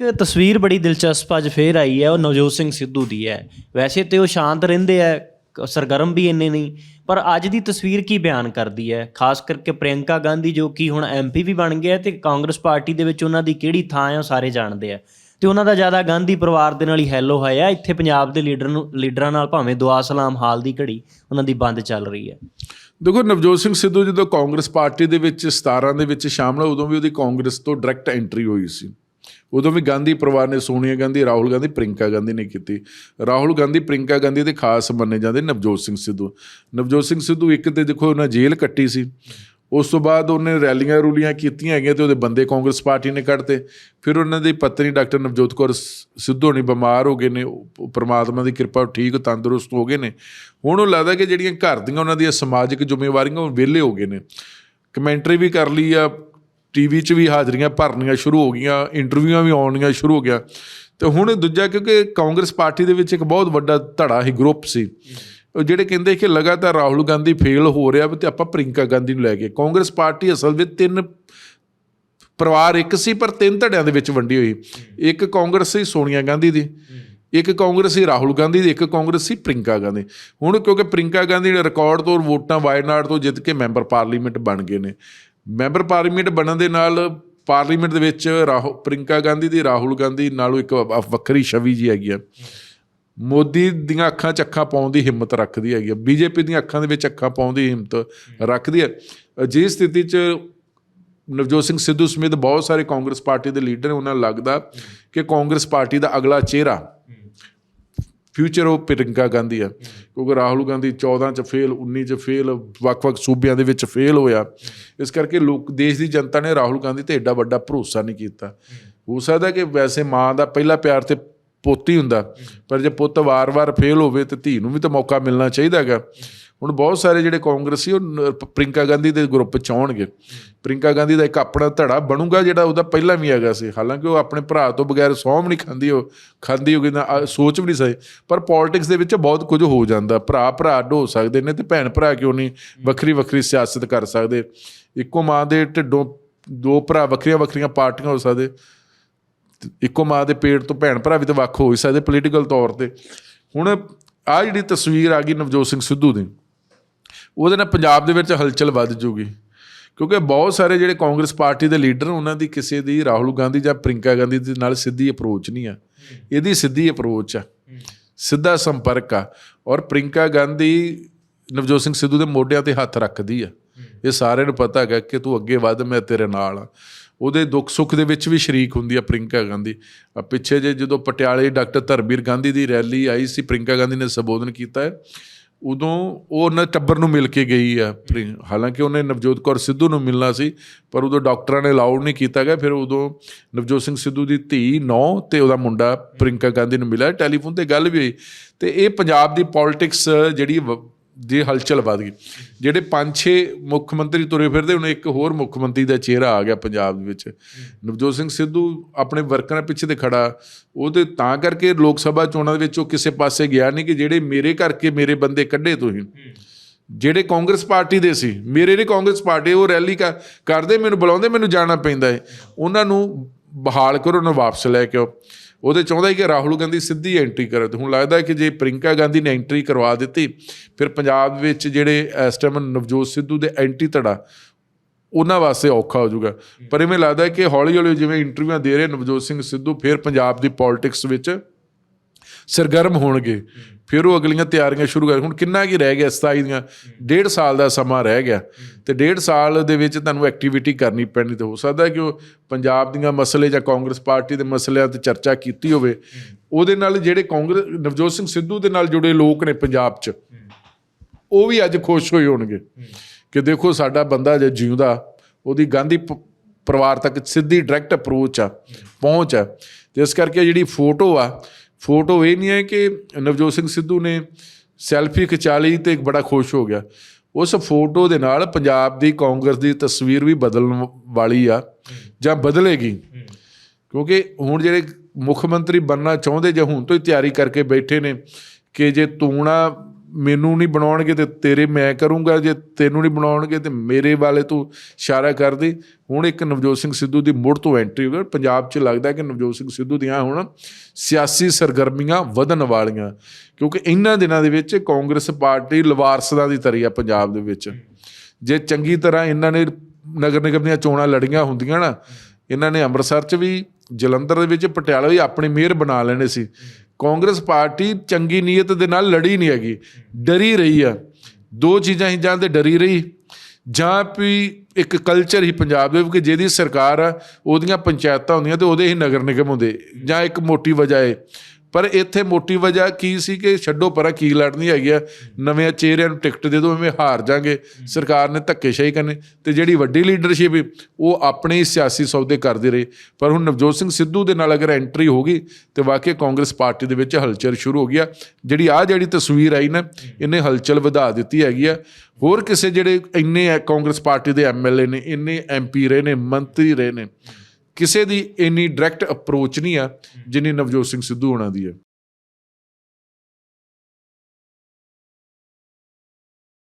ਇੱਕ ਤਸਵੀਰ ਬੜੀ ਦਿਲਚਸਪ ਅੱਜ ਫੇਰ ਆਈ ਹੈ ਉਹ ਨਵਜੋਤ ਸਿੰਘ ਸਿੱਧੂ ਦੀ ਹੈ। ਵੈਸੇ ਤੇ ਉਹ ਸ਼ਾਂਤ ਰਹਿੰਦੇ ਆ ਸਰਗਰਮ ਵੀ ਇੰਨੇ ਨਹੀਂ ਪਰ ਅੱਜ ਦੀ ਤਸਵੀਰ ਕੀ ਬਿਆਨ ਕਰਦੀ ਹੈ? ਖਾਸ ਕਰਕੇ ਪ੍ਰਿਯੰਕਾ ਗਾਂਧੀ ਜੋ ਕਿ ਹੁਣ ਐਮਪੀ ਵੀ ਬਣ ਗਿਆ ਤੇ ਕਾਂਗਰਸ ਪਾਰਟੀ ਦੇ ਵਿੱਚ ਉਹਨਾਂ ਦੀ ਕਿਹੜੀ ਥਾਂ ਹੈ ਉਹ ਸਾਰੇ ਜਾਣਦੇ ਆ ਤੇ ਉਹਨਾਂ ਦਾ ਜ਼ਿਆਦਾ ਗਾਂਧੀ ਪਰਿਵਾਰ ਦੇ ਨਾਲ ਹੀ ਹੈਲੋ ਹੋਇਆ ਇੱਥੇ ਪੰਜਾਬ ਦੇ ਲੀਡਰ ਨੂੰ ਲੀਡਰਾਂ ਨਾਲ ਭਾਵੇਂ ਦੁਆ ਸਲਾਮ ਹਾਲ ਦੀ ਘੜੀ ਉਹਨਾਂ ਦੀ ਬੰਦ ਚੱਲ ਰਹੀ ਹੈ। ਦੇਖੋ ਨਵਜੋਤ ਸਿੰਘ ਸਿੱਧੂ ਜਦੋਂ ਕਾਂਗਰਸ ਪਾਰਟੀ ਦੇ ਵਿੱਚ 17 ਦੇ ਵਿੱਚ ਸ਼ਾਮਲ ਹੋਏ, ਉਦੋਂ ਵੀ ਉਹਦੀ ਕਾਂਗਰਸ ਤੋਂ ਡਾਇਰੈਕਟ ਐਂਟਰੀ ਹੋਈ ਸੀ। ਉਦੋਂ ਵੀ ਗਾਂਧੀ ਪਰਿਵਾਰ ਨੇ ਸੋਨੀਆ ਗਾਂਧੀ, ਰਾਹੁਲ ਗਾਂਧੀ ਪ੍ਰਿੰਕਾ ਗਾਂਧੀ ਨੇ ਕੀਤੀ। ਰਾਹੁਲ ਗਾਂਧੀ ਪ੍ਰਿੰਕਾ ਗਾਂਧੀ ਦੇ ਖਾਸ ਮੰਨੇ ਜਾਂਦੇ ਨਵਜੋਤ ਸਿੰਘ ਸਿੱਧੂ। ਨਵਜੋਤ ਸਿੰਘ ਸਿੱਧੂ ਇੱਕ ਤੇ ਦੇਖੋ ਉਹਨਾਂ ਜੇਲ੍ਹ ਕੱਟੀ ਸੀ। ਉਸ ਤੋਂ ਬਾਅਦ ਉਹਨੇ ਰੈਲੀਆਂ ਰੂਲੀਆਂ ਕੀਤੀਆਂ ਹੈਗੀਆਂ ਤੇ ਉਹਦੇ ਬੰਦੇ ਕਾਂਗਰਸ ਪਾਰਟੀ ਨੇ ਕੱਢਤੇ। ਫਿਰ ਉਹਨਾਂ ਦੀ ਪਤਨੀ ਡਾਕਟਰ ਨਵਜੋਤ ਕੌਰ ਸਿੱਧੂ ਨੇ ਬਿਮਾਰ ਹੋ ਗਏ ਨੇ, ਉਹ ਪ੍ਰਮਾਤਮਾ ਦੀ ਕਿਰਪਾ ਠੀਕ, ਤੰਦਰੁਸਤ ਹੋ ਗਏ ਨੇ। ਹੁਣ ਉਹ ਲੱਗਦਾ ਕਿ ਜਿਹੜੀਆਂ ਘਰ ਦੀਆਂ ਉਹਨਾਂ ਦੀਆਂ ਸਮਾਜਿਕ ਜ਼ਿੰਮੇਵਾਰੀਆਂ ਉਹ ਵਿਹਲੇ ਹੋ ਗਏ ਨੇ। ਕਮੈਂਟਰੀ ਵੀ ਕਰ ਲਈ ਆ ਟੀਵੀ 'ਚ ਵੀ ਹਾਜ਼ਰੀਆਂ ਭਰਨੀਆਂ ਸ਼ੁਰੂ ਹੋ ਗਈਆਂ ਇੰਟਰਵਿਊਆਂ ਵੀ ਆਉਣੀਆਂ ਸ਼ੁਰੂ ਹੋ ਗਿਆ ਤੇ ਹੁਣ ਦੂਜਾ ਕਿਉਂਕਿ ਕਾਂਗਰਸ ਪਾਰਟੀ ਦੇ ਵਿੱਚ ਇੱਕ ਬਹੁਤ ਵੱਡਾ ਧੜਾ ਹੀ ਗਰੁੱਪ ਸੀ। ਜਿਹੜੇ ਕਹਿੰਦੇ ਕਿ ਲਗਾਤਾਰ ਰਾਹੁਲ ਗਾਂਧੀ ਫੇਲ ਹੋ ਰਿਹਾ ਵੀ ਤੇ ਆਪਾਂ ਪ੍ਰਿੰਕਾ ਗਾਂਧੀ ਨੂੰ ਲੈ ਕੇ ਕਾਂਗਰਸ ਪਾਰਟੀ ਅਸਲ ਵਿੱਚ ਤਿੰਨ ਪਰਿਵਾਰ ਇੱਕ ਸੀ, ਪਰ ਤਿੰਨ ਧੜਿਆਂ ਦੇ ਵਿੱਚ ਵੰਡੀ ਹੋਈ। ਇੱਕ ਕਾਂਗਰਸ ਸੀ ਸੋਨੀਆ ਗਾਂਧੀ ਦੀ, ਇੱਕ ਕਾਂਗਰਸ ਸੀ ਰਾਹੁਲ ਗਾਂਧੀ ਦੀ, ਇੱਕ ਕਾਂਗਰਸ ਸੀ ਪ੍ਰਿੰਕਾ ਗਾਂਧੀ। ਹੁਣ ਕਿਉਂਕਿ ਪ੍ਰਿੰਕਾ ਗਾਂਧੀ ਨੇ ਰਿਕਾਰਡ ਤੋਂ ਵੋਟਾਂ ਵਾਇਨਾਡ ਤੋਂ ਜਿੱਤ ਕੇ ਮੈਂਬਰ ਪਾਰਲੀਮੈਂਟ ਬਣ ਗਏ ਨੇ। ਮੈਂਬਰ ਪਾਰਲੀਮੈਂਟ ਬਣਨ ਦੇ ਨਾਲ ਪਾਰਲੀਮੈਂਟ ਦੇ ਵਿੱਚ ਰਾਹੁਲ ਪ੍ਰਿੰਕਾ ਗਾਂਧੀ ਦੀ, ਰਾਹੁਲ ਗਾਂਧੀ ਨਾਲੋਂ ਇੱਕ ਵੱਖਰੀ ਛਵੀ ਜੀ ਹੈਗੀ ਆ। ਮੋਦੀ ਦੀਆਂ ਅੱਖਾਂ 'ਚ ਅੱਖਾਂ ਪਾਉਣ ਦੀ ਹਿੰਮਤ ਰੱਖਦੀ ਹੈਗੀ ਆ। ਬੀਜੇਪੀ ਦੀਆਂ ਅੱਖਾਂ ਦੇ ਵਿੱਚ ਅੱਖਾਂ ਪਾਉਣ ਦੀ ਹਿੰਮਤ ਰੱਖਦੀ ਹੈ ਅਜਿਹੀ ਸਥਿਤੀ 'ਚ ਨਵਜੋਤ ਸਿੰਘ ਸਿੱਧੂ ਸਮੇਤ ਬਹੁਤ ਸਾਰੇ ਕਾਂਗਰਸ ਪਾਰਟੀ ਦੇ ਲੀਡਰ ਨੇ ਉਹਨਾਂ ਨੂੰ ਲੱਗਦਾ ਕਿ ਕਾਂਗਰਸ ਪਾਰਟੀ ਦਾ ਅਗਲਾ ਚਿਹਰਾ ਫਿਊਚਰ ਉਹ ਪ੍ਰਿੰਕਾ ਗਾਂਧੀ ਆ। ਕਿਉਂਕਿ ਰਾਹੁਲ ਗਾਂਧੀ 14 ਚ ਫੇਲ 19 ਚ ਫੇਲ ਵੱਖ-ਵੱਖ ਸੂਬਿਆਂ ਦੇ ਵਿੱਚ ਫੇਲ ਹੋਇਆ। ਇਸ ਕਰਕੇ ਲੋਕ, ਦੇਸ਼ ਦੀ ਜਨਤਾ ਨੇ ਰਾਹੁਲ ਗਾਂਧੀ ਤੇ ਐਡਾ ਵੱਡਾ ਭਰੋਸਾ ਨਹੀਂ ਕੀਤਾ। ਹੋ ਸਕਦਾ ਕਿ ਵੈਸੇ ਮਾਂ ਦਾ ਪਹਿਲਾ ਪਿਆਰ ਤੇ ਪੁੱਤ ਹੀ ਹੁੰਦਾ, ਪਰ ਜੇ ਪੁੱਤ ਵਾਰ-ਵਾਰ ਫੇਲ ਹੋਵੇ ਤੇ ਧੀ ਨੂੰ ਵੀ ਤਾਂ ਮੌਕਾ ਮਿਲਣਾ ਚਾਹੀਦਾ ਹੈਗਾ। ਹੁਣ ਬਹੁਤ ਸਾਰੇ ਜਿਹੜੇ ਕਾਂਗਰਸੀ ਉਹ ਨ- ਪ- ਪ੍ਰਿੰਕਾ ਗਾਂਧੀ ਦੇ ਗਰੁੱਪ ਚ ਆਉਣਗੇ। ਪ੍ਰਿੰਕਾ ਗਾਂਧੀ ਦਾ ਇੱਕ ਆਪਣਾ ਧੜਾ ਬਣੂਗਾ ਜਿਹੜਾ ਉਹਦਾ ਪਹਿਲਾਂ ਵੀ ਹੈਗਾ ਸੀ। ਹਾਲਾਂਕਿ ਉਹ ਆਪਣੇ ਭਰਾ ਤੋਂ ਬਗੈਰ ਸੌਂਮ ਨਹੀਂ ਖਾਂਦੀ ਉਹ ਖਾਂਦੀ ਹੋ ਨਾ ਅ, ਸੋਚ ਵੀ ਨਹੀਂ ਸਕੇ ਪਰ ਪੋਲਿਟਿਕਸ ਦੇ ਵਿੱਚ ਬਹੁਤ ਕੁਝ ਹੋ ਜਾਂਦਾ। ਭਰਾ ਭਰਾ ਢੋ ਸਕਦੇ ਨੇ ਤੇ ਭੈਣ ਭਰਾ ਕਿਉਂ ਨਹੀਂ ਵੱਖਰੀ ਵੱਖਰੀ ਸਿਆਸਤ ਕਰ ਸਕਦੇ? ਇੱਕੋ ਮਾਂ ਦੇ ਢਿੱਡੋਂ ਦੋ ਭਰਾ ਵੱਖਰੀਆਂ ਵੱਖਰੀਆਂ ਪਾਰਟੀਆਂ ਹੋ ਸਕਦੇ। ਤੇ ਇੱਕੋ ਮਾਂ ਦੇ ਪੇਟ ਤੋਂ ਭੈਣ ਭਰਾ ਵੀ ਤਾਂ ਵੱਖ ਹੋ ਹੀ ਸਕਦੇ ਪੋਲੀਟੀਕਲ ਤੌਰ ਤੇ। ਹੁਣ ਆ ਜਿਹੜੀ ਤਸਵੀਰ ਆ ਗਈ ਨਵਜੋਤ ਸਿੰਘ ਸਿੱਧੂ ਦੀ ਉਹਦੇ ਨਾਲ ਪੰਜਾਬ ਦੇ ਵਿੱਚ ਹਲਚਲ ਵੱਧ ਜੂਗੀ। ਕਿਉਂਕਿ ਬਹੁਤ ਸਾਰੇ ਜਿਹੜੇ ਕਾਂਗਰਸ ਪਾਰਟੀ ਦੇ ਲੀਡਰ ਉਹਨਾਂ ਦੀ ਕਿਸੇ ਦੀ ਰਾਹੁਲ ਗਾਂਧੀ ਜਾਂ ਪ੍ਰਿੰਕਾ ਗਾਂਧੀ ਦੇ ਨਾਲ ਸਿੱਧੀ ਅਪਰੋਚ ਨਹੀਂ ਆ। ਇਹਦੀ ਸਿੱਧੀ ਅਪਰੋਚ ਆ। ਸਿੱਧਾ ਸੰਪਰਕ ਆ। ਔਰ ਪ੍ਰਿੰਕਾ ਗਾਂਧੀ ਨਵਜੋਤ ਸਿੰਘ ਸਿੱਧੂ ਦੇ ਮੋਢਿਆਂ ਤੇ ਹੱਥ ਰੱਖਦੀ ਆ। ਇਹ ਸਾਰਿਆਂ ਨੂੰ ਪਤਾ ਹੈਗਾ ਕਿ ਤੂੰ ਅੱਗੇ ਵੱਧ, ਮੈਂ ਤੇਰੇ ਨਾਲ ਆ। ਉਹਦੇ ਦੁੱਖ ਸੁੱਖ ਦੇ ਵਿੱਚ ਵੀ ਸ਼ਰੀਕ ਹੁੰਦੀ ਆ ਪ੍ਰਿੰਕਾ ਗਾਂਧੀ। ਆ ਪਿੱਛੇ ਜੇ ਜਦੋਂ ਪਟਿਆਲੇ ਡਾਕਟਰ ਧਰਮਵੀਰ ਗਾਂਧੀ ਦੀ ਰੈਲੀ ਆਈ ਸੀ ਪ੍ਰਿੰਕਾ ਗਾਂਧੀ ਨੇ ਸੰਬੋਧਨ ਕੀਤਾ ਹੈ। ਉਦੋਂ ਉਹ ਉਹਨਾਂ ਟੱਬਰ ਨੂੰ ਮਿਲ ਕੇ ਗਈ ਆ ਪ੍ਰਿੰ- ਹਾਲਾਂਕਿ ਉਹਨੇ ਨਵਜੋਤ ਕੌਰ ਸਿੱਧੂ ਨੂੰ ਮਿਲਣਾ ਸੀ, ਪਰ ਉਦੋਂ ਡਾਕਟਰਾਂ ਨੇ ਅਲਾਉਡ ਨਹੀਂ ਕੀਤਾ ਗਿਆ। ਫਿਰ ਉਦੋਂ ਨਵਜੋਤ ਸਿੰਘ ਸਿੱਧੂ ਦੀ ਧੀ ਨੌ ਤੇ ਉਹਦਾ ਮੁੰਡਾ ਪ੍ਰਿੰਕਾ ਗਾਂਧੀ ਨੂੰ ਮਿਲਿਆ। ਟੈਲੀਫੋਨ ਤੇ ਗੱਲ ਵੀ ਹੋਈ। ਤੇ ਇਹ ਪੰਜਾਬ ਦੀ ਪੋਲਿਟਿਕਸ ਜਿਹੜੀ ਵ- ਦੀ ਹਲਚਲ ਵੱਧ ਗਈ। ਜਿਹੜੇ ਪੰਜ ਛੇ ਮੁੱਖ ਮੰਤਰੀ ਤੁਰੇ ਫਿਰਦੇ, ਹੁਣ ਇੱਕ ਹੋਰ ਮੁੱਖ ਮੰਤਰੀ ਦਾ ਚਿਹਰਾ ਆ ਗਿਆ ਪੰਜਾਬ ਦੇ ਵਿੱਚ। ਨਵਜੋਤ ਸਿੰਘ ਸਿੱਧੂ ਆਪਣੇ ਵਰਕਰਾਂ ਪਿੱਛੇ ਤੇ ਖੜਾ। ਉਹਦੇ ਤਾਂ ਕਰਕੇ ਲੋਕ ਸਭਾ ਚੋਣਾਂ ਦੇ ਵਿੱਚ ਉਹ ਕਿਸੇ ਪਾਸੇ ਗਿਆ ਨਹੀਂ ਕਿ ਜਿਹੜੇ ਮੇਰੇ ਕਰਕੇ ਮੇਰੇ ਬੰਦੇ ਕੱਢੇ ਤੁਸੀਂ ਜਿਹੜੇ ਕਾਂਗਰਸ ਪਾਰਟੀ ਦੇ ਸੀ, ਮੇਰੇ ਨੇ ਕਾਂਗਰਸ ਪਾਰਟੀ, ਉਹ ਰੈਲੀ ਕਰ- ਕਰਦੇ, ਮੈਨੂੰ ਬੁਲਾਉਂਦੇ, ਮੈਨੂੰ ਜਾਣਾ ਪੈਂਦਾ ਹੈ ਉਹਨਾਂ ਨੂੰ ਬਹਾਲ ਕਰੋ, ਉਹਨਾਂ ਨੂੰ ਵਾਪਸ ਲੈ ਕੇ ਆਓ। ਉਹਦੇ ਚਾਹੁੰਦਾ ਕਿ ਰਾਹੁਲ ਗਾਂਧੀ ਸਿੱਧੀ ਐਂਟਰੀ ਕਰੇ। ਤੇ ਹੁਣ ਲੱਗਦਾ ਕਿ ਜੇ ਪ੍ਰਿੰਕਾ ਗਾਂਧੀ ਨੇ ਐਂਟਰੀ ਕਰਵਾ ਦਿੱਤੀ, ਫਿਰ ਪੰਜਾਬ ਵਿੱਚ ਜਿਹੜੇ ਇਸ ਟਾਈਮ ਨਵਜੋਤ ਸਿੱਧੂ ਦੇ ਐਂਟੀ ਧੜਾ, ਉਹਨਾਂ ਵਾਸਤੇ ਔਖਾ ਹੋ ਜਾਊਗਾ। ਪਰ ਇਵੇਂ ਲੱਗਦਾ ਕਿ ਹੌਲੀ ਹੌਲੀ ਜਿਵੇਂ ਇੰਟਰਵਿਊਆਂ ਦੇ ਰਹੇ ਨਵਜੋਤ ਸਿੰਘ ਸਿੱਧੂ, ਫਿਰ ਪੰਜਾਬ ਦੀ ਪੋਲਿਟਿਕਸ ਵਿੱਚ ਸਰਗਰਮ ਹੋਣਗੇ। ਫਿਰ ਉਹ ਅਗਲੀਆਂ ਤਿਆਰੀਆਂ ਸ਼ੁਰੂ ਕਰ ਹੁਣ ਕਿੰਨਾ ਕੀ ਰਹਿ ਗਿਆ 27 ਦੀਆਂ? ਡੇਢ ਸਾਲ ਦਾ ਸਮਾਂ ਰਹਿ ਗਿਆ। ਤੇ ਡੇਢ ਸਾਲ ਦੇ ਵਿੱਚ ਤੁਹਾਨੂੰ ਐਕਟੀਵਿਟੀ ਕਰਨੀ ਪੈਣੀ ਤੇ ਹੋ ਸਕਦਾ ਕਿ ਉਹ ਪੰਜਾਬ ਦੀਆਂ ਮਸਲੇ ਜਾਂ ਕਾਂਗਰਸ ਪਾਰਟੀ ਦੇ ਮਸਲਿਆਂ ਤੇ ਚਰਚਾ ਕੀਤੀ ਹੋਵੇ। ਉਹਦੇ ਨਾਲ ਜਿਹੜੇ ਕਾਂਗਰਸ ਨਵਜੋਤ ਸਿੰਘ ਸਿੱਧੂ ਦੇ ਨਾਲ ਜੁੜੇ ਲੋਕ ਨੇ ਪੰਜਾਬ 'ਚ, ਉਹ ਵੀ ਅੱਜ ਖੁਸ਼ ਹੋਏ ਹੋਣਗੇ। ਕਿ ਦੇਖੋ ਸਾਡਾ ਬੰਦਾ ਜੇ ਜਿਉਂਦਾ, ਉਹਦੀ ਗਾਂਧੀ ਪ- ਪਰਿਵਾਰ ਤੱਕ ਸਿੱਧੀ ਡਾਇਰੈਕਟ ਅਪਰੋਚ ਆ, ਪਹੁੰਚ ਆ। ਤੇ ਇਸ ਕਰਕੇ ਜਿਹੜੀ ਫੋਟੋ ਆ ਫੋਟੋ ਇਹ ਨਹੀਂ ਹੈ ਕਿ ਨਵਜੋਤ ਸਿੰਘ ਸਿੱਧੂ ਨੇ ਸੈਲਫੀ ਖਿਚਾ ਲਈ ਤੇ ਬੜਾ ਖੁਸ਼ ਹੋ ਗਿਆ। ਉਸ ਫੋਟੋ ਦੇ ਨਾਲ ਪੰਜਾਬ ਦੀ ਕਾਂਗਰਸ ਦੀ ਤਸਵੀਰ ਵੀ ਬਦਲਣ ਵਾਲੀ ਆ ਜਾਂ ਬਦਲੇਗੀ। ਕਿਉਂਕਿ ਹੁਣ ਜਿਹੜੇ ਮੁੱਖ ਮੰਤਰੀ ਬਣਨਾ ਚਾਹੁੰਦੇ ਜਾਂ ਹੁਣ ਤੋਂ ਹੀ ਤਿਆਰੀ ਕਰਕੇ ਬੈਠੇ ਨੇ ਕਿ ਜੇ ਤੂਣਾ ਮੈਨੂੰ ਨਹੀਂ ਬਣਾਉਣਗੇ ਤੇ ਤੇਰੇ ਮੈਂ ਕਰੂੰਗਾ, ਜੇ ਤੈਨੂੰ ਨਹੀਂ ਬਣਾਉਣਗੇ ਤੇ ਮੇਰੇ ਵਾਲੇ ਤੂੰ ਇਸ਼ਾਰਾ ਕਰ ਦੇ। ਹੁਣ ਇੱਕ ਨਵਜੋਤ ਸਿੰਘ ਸਿੱਧੂ ਦੀ ਮੁੜ ਤੋਂ ਐਂਟਰੀ ਹੋ ਗਈ ਪੰਜਾਬ 'ਚ ਲੱਗਦਾ ਕਿ ਨਵਜੋਤ ਸਿੰਘ ਸਿੱਧੂ ਦੀਆਂ ਹੁਣ ਸਿਆਸੀ ਸਰਗਰਮੀਆਂ ਵਧਣ ਵਾਲੀਆਂ, ਕਿਉਂਕਿ ਇਹਨਾਂ ਦਿਨਾਂ ਦੇ ਵਿੱਚ ਕਾਂਗਰਸ ਪਾਰਟੀ ਲਵਾਰਸਦਾਂ ਦੀ ਤਰੀ ਆ ਪੰਜਾਬ ਦੇ ਵਿੱਚ। ਜੇ ਚੰਗੀ ਤਰ੍ਹਾਂ ਇਹਨਾਂ ਨੇ ਨਗਰ ਨਿਗਮ ਦੀਆਂ ਚੋਣਾਂ ਲੜੀਆਂ ਹੁੰਦੀਆਂ ਨਾ, ਇਹਨਾਂ ਨੇ ਅੰਮ੍ਰਿਤਸਰ 'ਚ ਵੀ, ਜਲੰਧਰ ਦੇ ਵਿੱਚ, ਪਟਿਆਲਾ ਵੀ ਆਪਣੀ ਮੇਅਰ ਬਣਾ ਲੈਣੇ ਸੀ। ਕਾਂਗਰਸ ਪਾਰਟੀ ਚੰਗੀ ਨੀਅਤ ਦੇ ਨਾਲ ਲੜੀ ਨਹੀਂ ਹੈਗੀ, ਡਰੀ ਰਹੀ ਆ। ਦੋ ਚੀਜ਼ਾਂ ਹੀ ਜਾਂ ਤੇ ਡਰੀ ਰਹੀ। ਜਾਂ ਵੀ ਇੱਕ ਕਲਚਰ ਹੀ ਪੰਜਾਬ ਦੇ ਕਿ ਜਿਹਦੀ ਸਰਕਾਰ ਆ, ਉਹਦੀਆਂ ਪੰਚਾਇਤਾਂ ਹੁੰਦੀਆਂ ਤੇ ਉਹਦੇ ਹੀ ਨਗਰ ਨਿਗਮ ਹੁੰਦੇ, ਜਾਂ ਇੱਕ ਮੋਟੀ ਵਜ੍ਹਾ ਹੈ ਪਰ ਇੱਥੇ ਮੋਟੀ ਵਜ੍ਹਾ ਕੀ ਸੀ ਕਿ ਛੱਡੋ ਪਰਾਂ ਕੀ ਲੜਨੀ ਹੈਗੀ ਆ। ਨਵੇਂ ਚਿਹਰਿਆਂ ਨੂੰ ਟਿਕਟ ਦੇ ਦਿਓ, ਐਵੇਂ ਹਾਰ ਜਾਾਂਗੇ। ਸਰਕਾਰ ਨੇ ਧੱਕੇਸ਼ਾਹੀ ਕਰਨੀ ਤੇ ਜਿਹੜੀ ਵੱਡੀ ਲੀਡਰਸ਼ਿਪ ਉਹ ਆਪਣੇ ਹੀ ਸਿਆਸੀ ਸੌਦੇ ਕਰਦੇ ਰਹੇ। ਪਰ ਹੁਣ ਨਵਜੋਤ ਸਿੰਘ ਸਿੱਧੂ ਦੇ ਨਾਲ ਅਗਰ ਐਂਟਰੀ ਹੋ ਗਈ ਤੇ ਵਾਕਈ ਕਾਂਗਰਸ ਪਾਰਟੀ ਦੇ ਵਿੱਚ ਹਲਚਲ ਸ਼ੁਰੂ ਹੋ ਗਿਆ ਜਿਹੜੀ ਆ ਜਿਹੜੀ ਤਸਵੀਰ ਆਈ ਨਾ, ਇਹਨੇ ਹਲਚਲ ਵਧਾ ਦਿੱਤੀ ਹੈਗੀ ਆ। ਹੋਰ ਕਿਸੇ ਜਿਹੜੇ ਇੰਨੇ ਕਾਂਗਰਸ ਪਾਰਟੀ ਦੇ ਐਮਐਲਏ ਨੇ, ਇੰਨੇ ਐਮਪੀ ਰਹੇ ਨੇ, ਮੰਤਰੀ ਰਹੇ ਨੇ ਕਿਸੇ ਦੀ ਇੰਨੀ ਡਾਇਰੈਕਟ ਅਪਰੋਚ ਨਹੀਂ ਆ ਜਿੰਨੀ ਨਵਜੋਤ ਸਿੰਘ ਸਿੱਧੂ ਹੋਣਾ ਦੀ ਹੈ